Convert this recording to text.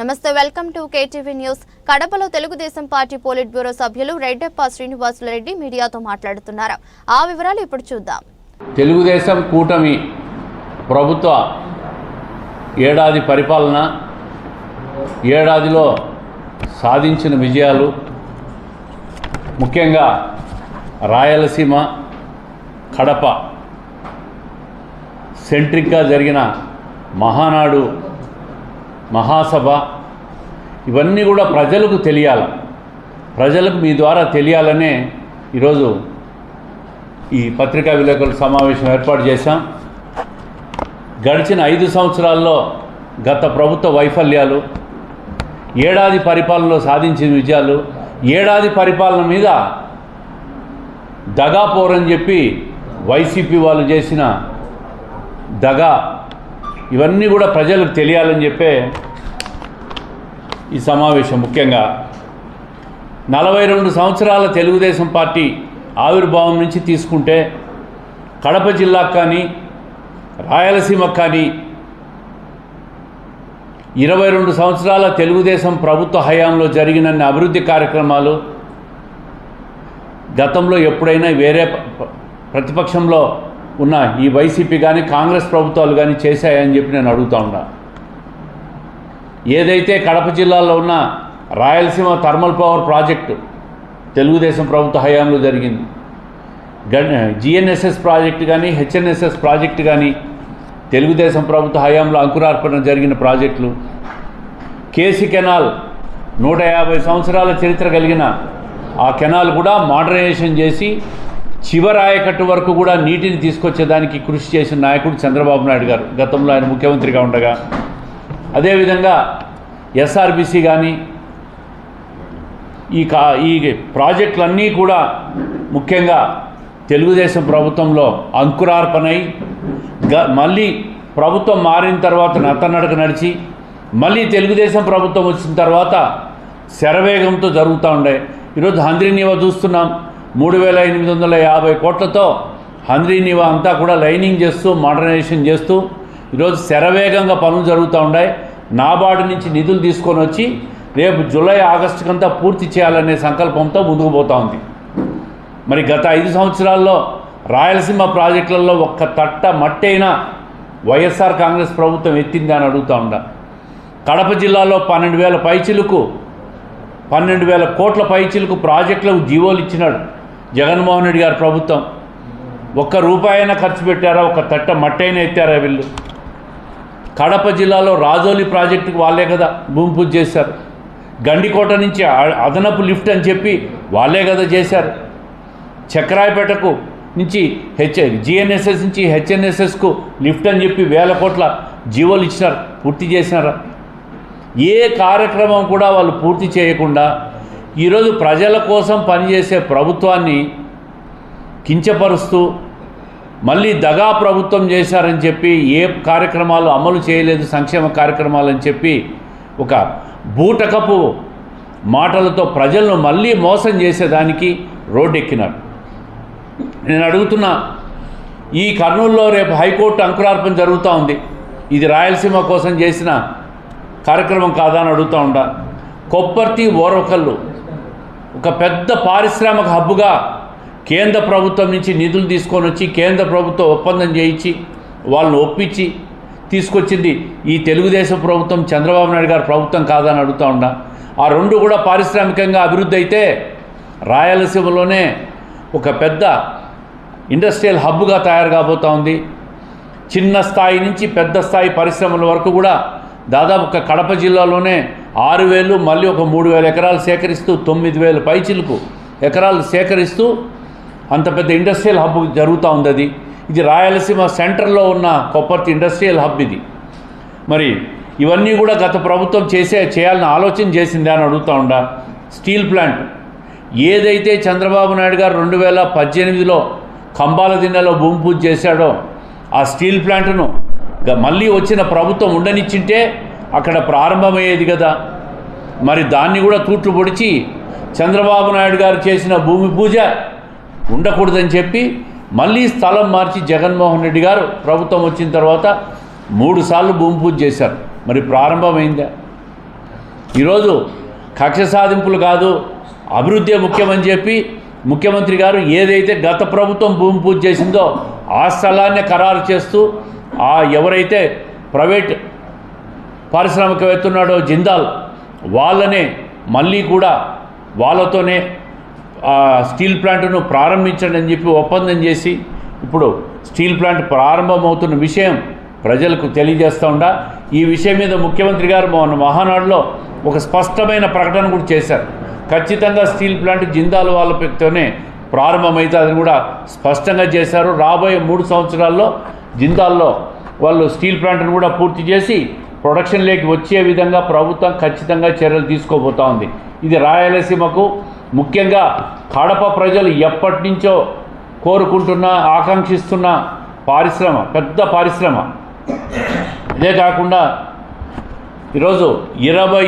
నమస్తే welcome to KTV news. కడపలో Telugu Desam party polit bureau సభ్యులు రెడ్డప్ప శ్రీనివాసులరెడ్డి మీడియాతో మాట్లాడుతున్నారు. ఆ వివరాలు ఇప్పుడు చూద్దాం. తెలుగుదేశం కూటమి ప్రభుత్వ ఏడాది పరిపాలన ఏడాదిలో సాధించిన విజయాలు ముఖ్యంగా రాయలసీమ కడప సెంట్రిక్గా జరిగిన మహానాడు మహాసభ ఇవన్నీ కూడా ప్రజలకు తెలియాలి. ప్రజలకు మీ ద్వారా తెలియాలనే ఈరోజు ఈ పత్రికా విలేకరుల సమావేశం ఏర్పాటు చేశాం. గడిచిన ఐదు సంవత్సరాల్లో గత ప్రభుత్వ వైఫల్యాలు ఏడాది పరిపాలనలో సాధించిన విజయాలు ఏడాది పరిపాలన మీద దగా పోరని చెప్పి వైసీపీ వాళ్ళు చేసిన దగా ఇవన్నీ కూడా ప్రజలకు తెలియాలని చెప్పే ఈ సమావేశం ముఖ్యంగా. నలభై రెండు సంవత్సరాల తెలుగుదేశం పార్టీ ఆవిర్భావం నుంచి తీసుకుంటే కడప జిల్లాకు కానీ రాయలసీమకు కానీ ఇరవై రెండు సంవత్సరాల తెలుగుదేశం ప్రభుత్వ హయాంలో జరిగినన్ని అభివృద్ధి కార్యక్రమాలు గతంలో ఎప్పుడైనా వేరే ప్రతిపక్షంలో ఉన్న ఈ వైసీపీ కానీ కాంగ్రెస్ ప్రభుత్వాలు కానీ చేశాయని చెప్పి నేను అడుగుతా ఉన్నా. ఏదైతే కడప జిల్లాలో ఉన్న Rayalaseema thermal power project Telugu Desam ప్రభుత్వ హయాంలో జరిగింది. జిఎన్ఎస్ఎస్ ప్రాజెక్టు కానీ హెచ్ఎన్ఎస్ఎస్ ప్రాజెక్టు కానీ తెలుగుదేశం ప్రభుత్వ హయాంలో అంకురార్పణ జరిగిన ప్రాజెక్టులు కేసీ కెనాల్ నూట యాభై సంవత్సరాల చరిత్ర కలిగిన ఆ కెనాల్ కూడా మోడర్నైజేషన్ చేసి చివరాయకట్టు వరకు కూడా నీటిని తీసుకొచ్చేదానికి కృషి చేసిన నాయకుడు చంద్రబాబు నాయుడు గారు. గతంలో ఆయన ముఖ్యమంత్రిగా ఉండగా. అదేవిధంగా ఎస్ఆర్బిసి కానీ ఈ కా ఈ ప్రాజెక్టులన్నీ కూడా ముఖ్యంగా తెలుగుదేశం ప్రభుత్వంలో అంకురార్పణై గ మళ్ళీ ప్రభుత్వం మారిన తర్వాత నత్తనడక నడిచి మళ్ళీ తెలుగుదేశం ప్రభుత్వం వచ్చిన తర్వాత శరవేగంతో జరుగుతూ ఉండే. ఈరోజు హంద్రీనీవా చూస్తున్నాం. మూడు వేల ఎనిమిది వందల యాభై కోట్లతో హంద్రీనివా అంతా కూడా లైనింగ్ చేస్తూ మోడర్నైజేషన్ చేస్తూ ఈరోజు శరవేగంగా పనులు జరుగుతూ ఉన్నాయి నాబార్డు నుంచి నిధులు తీసుకొని వచ్చి రేపు జూలై ఆగస్టుకంతా పూర్తి చేయాలనే సంకల్పంతో ముందుకు పోతూ ఉంది. మరి గత ఐదు సంవత్సరాల్లో రాయలసీమ ప్రాజెక్టులలో ఒక్క తట్ట మట్టైనా వైఎస్ఆర్ కాంగ్రెస్ ప్రభుత్వం ఎత్తింది అని అడుగుతా ఉండ. కడప జిల్లాలో పన్నెండు వేల పైచిలకు పన్నెండు వేల కోట్ల పైచిలకు ప్రాజెక్టులకు జీవోలు ఇచ్చినాడు. జగన్మోహన్ రెడ్డి గారి ప్రభుత్వం. ఒక్క రూపాయైనా ఖర్చు పెట్టారా? ఒక తట్ట మట్టైనా ఎత్తారా వీళ్ళు? కడప జిల్లాలో రాజోలి ప్రాజెక్టుకు వాళ్ళే కదా భూమి పూజ చేశారు. గండికోట నుంచి అదనపు లిఫ్ట్ అని చెప్పి వాళ్ళే కదా చేశారు. చక్రాయపేటకు నుంచి హెచ్ జిఎన్ఎస్ఎస్ నుంచి హెచ్ఎన్ఎస్ఎస్కు లిఫ్ట్ అని చెప్పి వేల కోట్ల జీవోలు ఇచ్చినారు పూర్తి చేసినారా. ఏ కార్యక్రమం కూడా వాళ్ళు పూర్తి చేయకుండా ఈరోజు ప్రజల కోసం పనిచేసే ప్రభుత్వాన్ని కించపరుస్తూ మళ్ళీ దగా ప్రభుత్వం చేశారని చెప్పి ఏ కార్యక్రమాలు అమలు చేయలేదు సంక్షేమ కార్యక్రమాలు అని చెప్పి ఒక బూటకపు మాటలతో ప్రజలను మళ్ళీ మోసం చేసేదానికి రోడ్డెక్కినారు. నేను అడుగుతున్నా ఈ కర్నూలులో రేపు హైకోర్టు అంకురార్పణ జరుగుతూ ఉంది. ఇది రాయలసీమ కోసం చేసిన కార్యక్రమం కాదా అని అడుగుతూ ఉండ కొప్పర్తి ఓరొకళ్ళు ఒక పెద్ద పారిశ్రామిక హబ్బుగా కేంద్ర ప్రభుత్వం నుంచి నిధులు తీసుకొని వచ్చి కేంద్ర ప్రభుత్వం ఒప్పందం చేయించి వాళ్ళని ఒప్పించి తీసుకొచ్చింది ఈ తెలుగుదేశం ప్రభుత్వం చంద్రబాబు నాయుడు గారి ప్రభుత్వం కాదని అడుగుతూ ఉన్నా. ఆ రెండు కూడా పారిశ్రామికంగా అభివృద్ధి అయితే రాయలసీమలోనే ఒక పెద్ద ఇండస్ట్రియల్ హబ్గా తయారు కాబోతూ ఉంది. చిన్న స్థాయి నుంచి పెద్ద స్థాయి పరిశ్రమల వరకు కూడా దాదాపు ఒక కడప జిల్లాలోనే ఆరు వేలు మళ్ళీ ఒక మూడు వేల ఎకరాలు సేకరిస్తూ తొమ్మిది వేల పైచిలకు ఎకరాలు సేకరిస్తూ అంత పెద్ద ఇండస్ట్రియల్ హబ్ జరుగుతూ ఉంది అది ఇది రాయలసీమ సెంటర్లో ఉన్న కొప్పర్తి ఇండస్ట్రియల్ హబ్ ఇది. మరి ఇవన్నీ కూడా గత ప్రభుత్వం చేసే చేయాలని ఆలోచన చేసిందే అని అడుగుతూ ఉండా. Steel plant. ఏదైతే చంద్రబాబు నాయుడు గారు రెండు వేల పద్దెనిమిదిలో కంబాల దిన్నెలో భూమి పూజ చేశాడో ఆ స్టీల్ ప్లాంట్ను గ- మళ్ళీ వచ్చిన ప్రభుత్వం ఉండనిచ్చింటే అక్కడ ప్రారంభమయ్యేది కదా. మరి దాన్ని కూడా తూట్లు పొడిచి చంద్రబాబు నాయుడు గారు చేసిన భూమి పూజ ఉండకూడదని చెప్పి మళ్ళీ స్థలం మార్చి జగన్మోహన్ రెడ్డి గారు ప్రభుత్వం వచ్చిన తర్వాత మూడుసార్లు భూమి పూజ చేశారు. మరి ప్రారంభమైందా? ఈరోజు కక్ష సాధింపులు కాదు అభివృద్ధి ముఖ్యమని చెప్పి ముఖ్యమంత్రి గారు ఏదైతే గత ప్రభుత్వం భూమి పూజ చేసిందో ఆ స్థలాన్ని ఖరారు చేస్తూ ఆ ఎవరైతే ప్రైవేట్ పారిశ్రామికవేత్త ఉన్నాడో జిందాల్ వాళ్ళనే మళ్ళీ కూడా వాళ్ళతోనే ఆ స్టీల్ ప్లాంట్ను ప్రారంభించండి అని చెప్పి ఒప్పందం చేసి ఇప్పుడు స్టీల్ ప్లాంట్ ప్రారంభమవుతున్న విషయం ప్రజలకు తెలియజేస్తూ ఉండా. ఈ విషయం మీద ముఖ్యమంత్రి గారు మొన్న మహానాడులో ఒక స్పష్టమైన ప్రకటన కూడా చేశారు. ఖచ్చితంగా స్టీల్ ప్లాంట్ జిందాల్ వాళ్ళతోనే ప్రారంభమైతే అది కూడా స్పష్టంగా చేశారు. రాబోయే మూడు సంవత్సరాల్లో జిందాల్లో వాళ్ళు స్టీల్ ప్లాంట్ను కూడా పూర్తి చేసి ప్రొడక్షన్లోకి వచ్చే విధంగా ప్రభుత్వం ఖచ్చితంగా చర్యలు తీసుకోబోతా ఉంది. ఇది రాయలసీమకు ముఖ్యంగా కడప ప్రజలు ఎప్పటి నుంచో కోరుకుంటున్న ఆకాంక్షిస్తున్న పారిశ్రమ పెద్ద పారిశ్రమ. ఇదే కాకుండా ఈరోజు ఇరవై